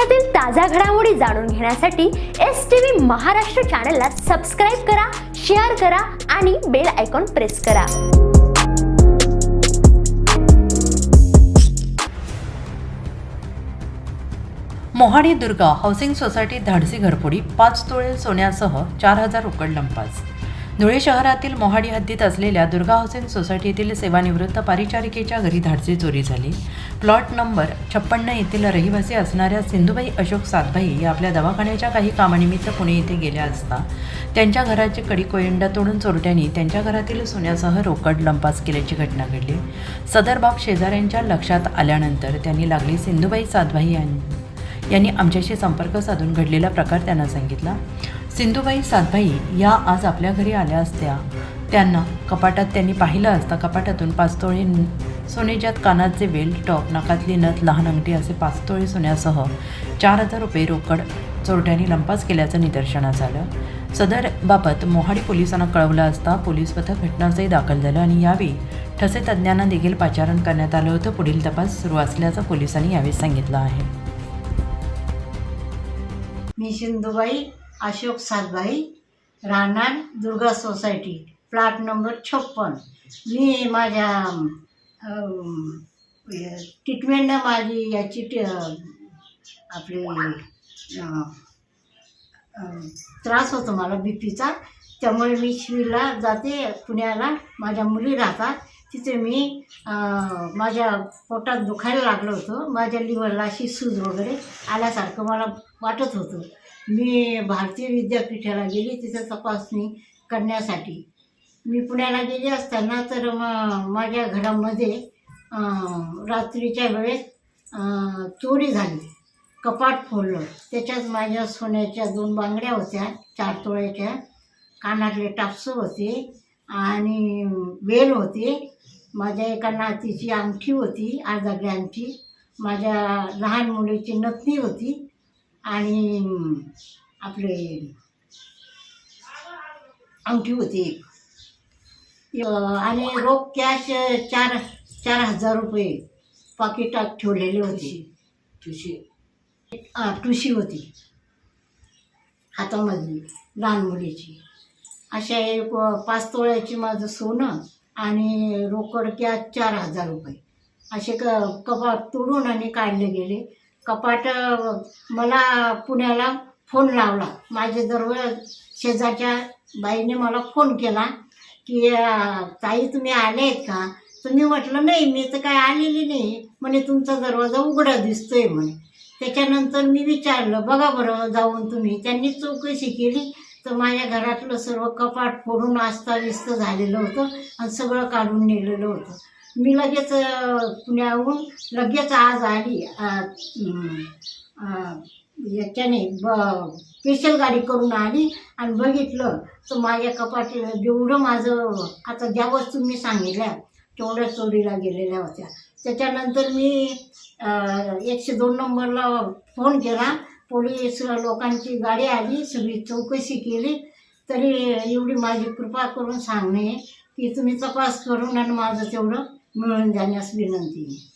देशातील ताज्या घडामोडी जाणून घेण्यासाठी एस टी व्ही महाराष्ट्र चॅनलला सबस्क्राईब करा शेअर करा आणि बेल आयकॉन प्रेस करा. मोहाडी दुर्गा हाऊसिंग सोसायटी धाडसी घरफोडी पाच तोळे सोन्यासह चार हजार रोकड लंपास. धुळे शहरातील मोहाडी हद्दीत असलेल्या दुर्गा हाऊसिंग सोसायटीतील सेवानिवृत्त परिचारिकेच्या घरी धाडसी चोरी झाली. प्लॉट नंबर छप्पन्न येथील रहिवासी असणाऱ्या सिंधुबाई अशोक सातभाई या आपल्या दवाखान्याच्या काही कामानिमित्त पुणे येथे गेल्या असता त्यांच्या घराची कडी कोयंडा तोडून चोरट्यांनी त्यांच्या घरातील सोन्यासह रोकड लंपास केल्याची घटना घडली. सदर बाब शेजाऱ्यांच्या लक्षात आल्यानंतर त्यांनी लागली सिंधुबाई सातभाई यांनी यांनी आमच्याशी संपर्क साधून घडलेला प्रकार त्यांना सांगितला. सिंधुबाई सातभाई या आज आपल्या घरी आल्या असत्या. त्यांना कपाटात त्यांनी पाहिलं असता कपाटातून पाचतोळी सोनेच्यात कानाचे वेल टॉप नाकातली नथ लहान अंगठी असे पाचतोळी सोन्यासह चार हजार रुपये रोकड चोरट्यांनी लंपास केल्याचं निदर्शनास आलं. सदर बाबत मोहाडी पोलिसांना कळवलं असता पोलीस पथक घटनास्थळी दाखल झालं आणि यावेळी ठसे तज्ज्ञांना देखील पाचारण करण्यात आलं होतं. पुढील तपास सुरू असल्याचं पोलिसांनी यावेळी सांगितलं आहे. मी सिंधुबाई अशोक सातबाई राहणार दुर्गा सोसायटी प्लॉट नंबर छप्पन. मी माझ्या ट्रीटमेंटनं माझी याची ट आपली त्रास होतो मला बी पीचा त्यामुळे मी शिवीला जाते पुण्याला. माझ्या मुली राहतात. तिथे मी माझ्या पोटात दुखायला लागलं होतं. माझ्या लिव्हरला अशी सूज वगैरे आल्यासारखं मला वाटत होतं. मी भारतीय विद्यापीठाला गेली तिथं तपासणी करण्यासाठी. मी पुण्याला गेली असताना तर म माझ्या घरामध्ये रात्रीच्या वेळेस चोरी झाली. कपाट फोडलं. त्याच्यात माझ्या सोन्याच्या दोन बांगड्या होत्या चार तोळ्याच्या. कानातले टापसं होते आणि वेल होते. माझ्या एका नातीची अंगठी होती ग्रॅमची माझ्या लहान मुलीची नथनी होती आणि आपले अंगठी होती एक. आणि रोख कॅश चार चार हजार रुपये पाकिटात ठेवलेले होते. ठुशी ठुशी होती. हातामधली लहान मुलीची. अशा एक पाच तोळ्याची माझं सोनं आणि रोकड कॅश चार हजार रुपये. असे क कपाट तोडून आणि काढले गेले. कपाट मला पुण्याला फोन लावला. माझे दरवेळ शेजारच्या बाईने मला फोन केला की ताई तुम्ही आले आहेत का? तुम्ही म्हटलं नाही मी तर काय आलेली नाही. म्हणे तुमचा दरवाजा उघडा दिसतोय. म्हणे. त्याच्यानंतर मी विचारलं बघा बरं जाऊन तुम्ही. त्यांनी चौकशी केली. तर माझ्या घरातलं सर्व कपाट फोडून आस्ताविस्त झालेलं होतं आणि सगळं काढून नेलेलं होतं. मी लगेच पुण्याहून लगेच आज आली याच्याने ब स्पेशल गाडी करून आली आणि बघितलं तर माझ्या कपाट जेवढं माझं आता ज्या वस्तू मी सांगितल्या तेवढ्या चोरीला गेलेल्या होत्या. त्याच्यानंतर मी एकशे दोन नंबरला फोन केला पोलीस लोकांची गाडी आली सगळी चौकशी केली. तरी एवढी माझी कृपा करून सांगणे की तुम्ही तपास करून आणि माझं तेवढं मिळून जाण्यास विनंती आहे.